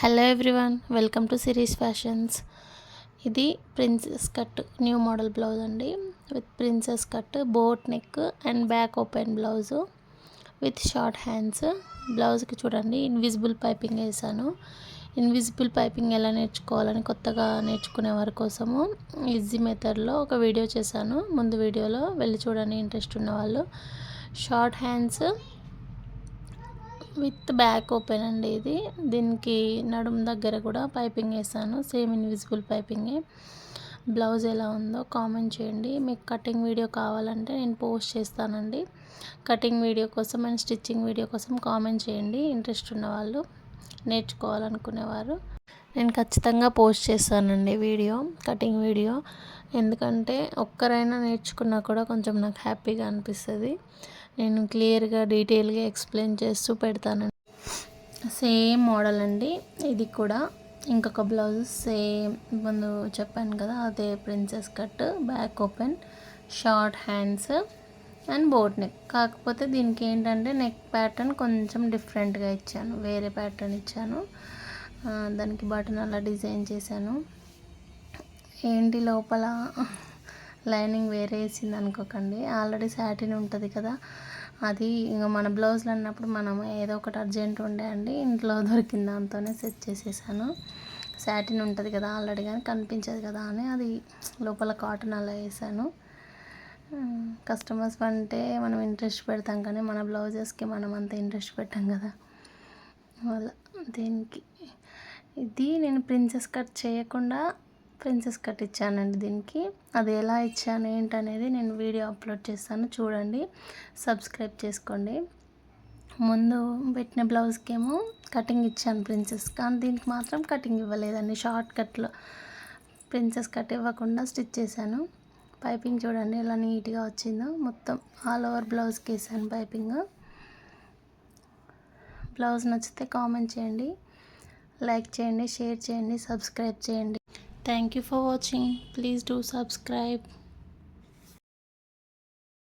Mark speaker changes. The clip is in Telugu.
Speaker 1: Hello everyone welcome to series fashions ఇది princess cut new model blouse అండి. With princess cut boat neck and back open blouse with short hands బ్లౌజ్కి చూడండి ఇన్విజిబుల్ పైపింగ్ వేసాను. ఇన్విజిబుల్ పైపింగ్ ఎలా నేర్చుకోవాలని కొత్తగా నేర్చుకునే వారి కోసము ఈజీ మెథడ్లో ఒక వీడియో చేశాను. ముందు వీడియోలో వెళ్ళి చూడండి ఇంట్రెస్ట్ ఉన్నవాళ్ళు short hands with back open అండి ఇది. దీనికి నడుము దగ్గర కూడా పైపింగ్ వేసాను. Same invisible పైపింగే. బ్లౌజ్ ఎలా ఉందో కామెంట్ చేయండి. మీకు కటింగ్ వీడియో కావాలంటే నేను పోస్ట్ చేస్తానండి. కటింగ్ వీడియో కోసం అండ్ స్టిచ్చింగ్ వీడియో కోసం కామెంట్ చేయండి. ఇంట్రెస్ట్ ఉన్నవాళ్ళు నేర్చుకోవాలనుకునేవారు. నేను ఖచ్చితంగా పోస్ట్ చేస్తానండి వీడియో కటింగ్ వీడియో. ఎందుకంటే ఒక్కరైనా నేర్చుకున్నా కూడా కొంచెం నాకు హ్యాపీగా అనిపిస్తుంది. నేను క్లియర్గా డీటెయిల్గా ఎక్స్ప్లెయిన్ చేస్తూ పెడతానండి సేమ్ మోడల్ అండి. ఇది కూడా ఇంకొక బ్లౌజ్ సేమ్. ముందు చెప్పాను కదా అదే princess cut back open short hands and boat neck. కాకపోతే దీనికి ఏంటంటే నెక్ ప్యాటర్న్ కొంచెం డిఫరెంట్గా ఇచ్చాను. వేరే ప్యాటర్న్ ఇచ్చాను. దానికి బటన్ అలా డిజైన్ చేశాను. ఏంటి లోపల? లైనింగ్ వేరే వేసింది అనుకోకండి. ఆల్రెడీ శాటిన్ ఉంటుంది కదా. అది ఇంకా మన బ్లౌజులు అన్నప్పుడు మనం ఏదో ఒకటి అర్జెంట్ ఉండే అండి ఇంట్లో దొరికిన దాంతోనే సెట్ చేసేసాను. శాటిన్ ఉంటుంది కదా ఆల్రెడీ కానీ కనిపించదు కదా అని అది లోపల కాటన్ అలా వేసాను. కస్టమర్స్ అంటే మనం ఇంట్రెస్ట్ పెడతాం కానీ మన బ్లౌజెస్కి మనం అంత ఇంట్రెస్ట్ పెట్టాం కదా. వాళ్ళ దీనికి? ఇది నేను ప్రిన్సెస్ కట్ చేయకుండా ప్రిన్సెస్ కట్ ఇచ్చానండి దీనికి. అది ఎలా ఇచ్చాను ఏంటనేది నేను వీడియో అప్లోడ్ చేస్తాను. చూడండి. సబ్స్క్రైబ్ చేసుకోండి. ముందు పెట్టిన బ్లౌజ్కి ఏమో కటింగ్ ఇచ్చాను ప్రిన్సెస్. కానీ దీనికి మాత్రం కటింగ్ ఇవ్వలేదండి. షార్ట్ కట్లో ప్రిన్సెస్ కట్ ఇవ్వకుండా స్టిచ్ చేశాను. పైపింగ్ చూడండి ఎలా నీట్గా వచ్చిందో. మొత్తం ఆల్ ఓవర్ బ్లౌజ్కి వేసాను పైపింగ్. బ్లౌజ్ నచ్చితే కామెంట్ చేయండి. లైక్ చేయండి షేర్ చేయండి సబ్స్క్రైబ్ చేయండి. Thank you for watching. Please do subscribe.